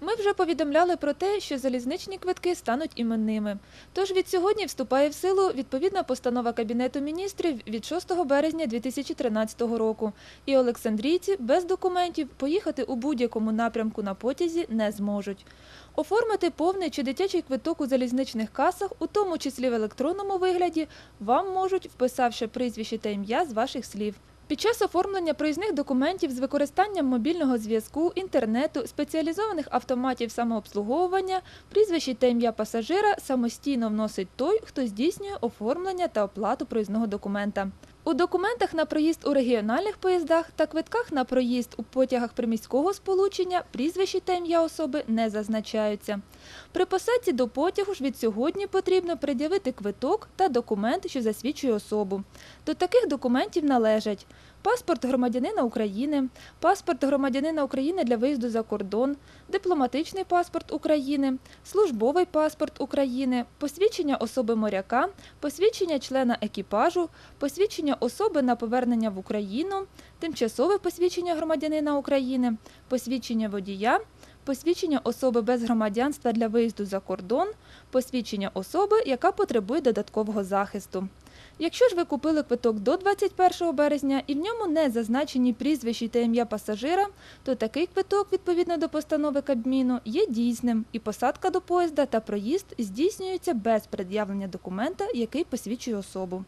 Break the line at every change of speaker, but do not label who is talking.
Ми вже повідомляли про те, що залізничні квитки стануть іменними. Тож від сьогодні вступає в силу відповідна постанова Кабінету міністрів від 6 березня 2013 року. І олександрійці без документів поїхати у будь-якому напрямку на потязі не зможуть. Оформити повний чи дитячий квиток у залізничних касах, у тому числі в електронному вигляді, вам можуть, вписавши прізвище та ім'я з ваших слів. Під час оформлення проїзних документів з використанням мобільного зв'язку, інтернету, спеціалізованих автоматів самообслуговування, прізвище та ім'я пасажира самостійно вносить той, хто здійснює оформлення та оплату проїзного документа. У документах на проїзд у регіональних поїздах та квитках на проїзд у потягах приміського сполучення прізвище та ім'я особи не зазначаються. При посадці до потягу ж від сьогодні потрібно пред'явити квиток та документ, що засвідчує особу. До таких документів належать паспорт громадянина України, паспорт громадянина України для виїзду за кордон, дипломатичний паспорт України, службовий паспорт України, посвідчення особи моряка, посвідчення члена екіпажу, посвідчення особи на повернення в Україну, тимчасове посвідчення громадянина України, посвідчення водія, посвідчення особи без громадянства для виїзду за кордон, посвідчення особи, яка потребує додаткового захисту. Якщо ж ви купили квиток до 21 березня і в ньому не зазначені прізвищі та ім'я пасажира, то такий квиток, відповідно до постанови Кабміну, є дійсним, і посадка до поїзда та проїзд здійснюється без пред'явлення документа, який посвідчує особу.